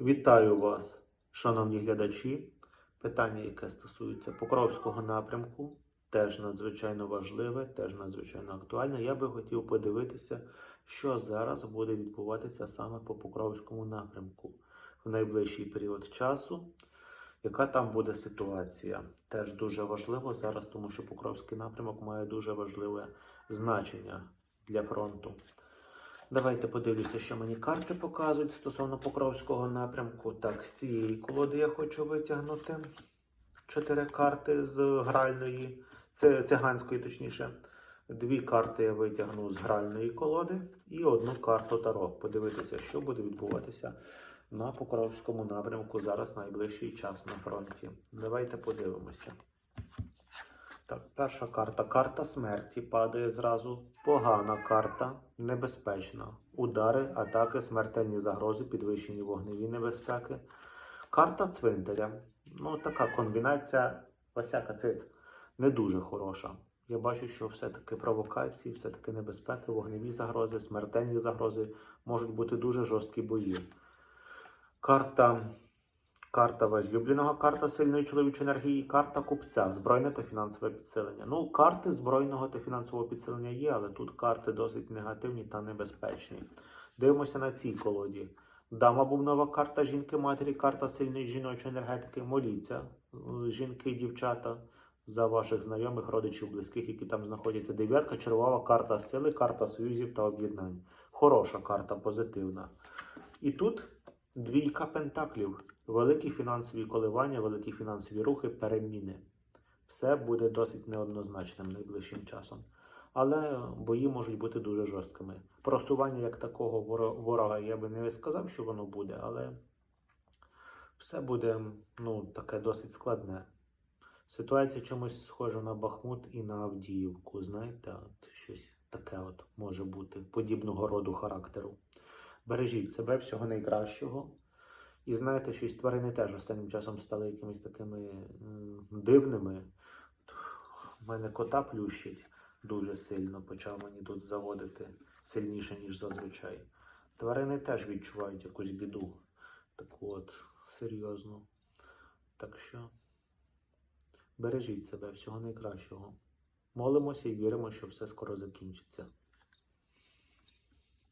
Вітаю вас, шановні глядачі. Питання, яке стосується Покровського напрямку, теж надзвичайно важливе, теж надзвичайно актуальне. Я би хотів подивитися, що зараз буде відбуватися саме по Покровському напрямку в найближчий період часу. Яка там буде ситуація? Теж дуже важливо зараз, тому що Покровський напрямок має дуже важливе значення для фронту. Давайте подивлюся, що мені карти показують стосовно Покровського напрямку. Так, з цієї колоди я хочу витягнути чотири карти з гральної, циганської, точніше. Дві карти я витягну з гральної колоди і одну карту Таро. Подивитися, що буде відбуватися на Покровському напрямку зараз найближчий час на фронті. Давайте подивимося. Так, перша карта. Карта смерті падає зразу. Погана карта, небезпечна. Удари, атаки, смертельні загрози, підвищені вогневі небезпеки. Карта цвинтаря. Ну, така комбінація Васяка циц не дуже хороша. Я бачу, що все-таки провокації, все-таки небезпеки, вогневі загрози, смертельні загрози можуть бути дуже жорсткі бої. Карта Карта возлюбленого, карта сильної чоловічої енергії, карта купця, збройне та фінансове підсилення. Ну, карти збройного та фінансового підсилення є, але тут карти досить негативні та небезпечні. Дивимося на цій колоді. Дама бубнова карта жінки-матері, карта сильної жіночої енергетики. Моліться, е, жінки, дівчата, за ваших знайомих, родичів, близьких, які там знаходяться. Дев'ятка, червова карта сили, карта союзів та об'єднань. Хороша карта, позитивна. І тут двійка пентаклів. Великі фінансові коливання, великі фінансові рухи, переміни. Все буде досить неоднозначним найближчим часом. Але бої можуть бути дуже жорсткими. Просування як такого ворога я би не сказав, що воно буде, але все буде ну, таке досить складне. Ситуація чомусь схожа на Бахмут і на Авдіївку. Знаєте, от щось таке от може бути подібного роду характеру. Бережіть себе, всього найкращого. І знаєте, щось тварини теж останнім часом стали якимись такими дивними. У мене кота плющить дуже сильно, почав мені тут заводити сильніше, ніж зазвичай. Тварини теж відчувають якусь біду. Таку от серйозну. Так що бережіть себе, всього найкращого. Молимося і віримо, що все скоро закінчиться.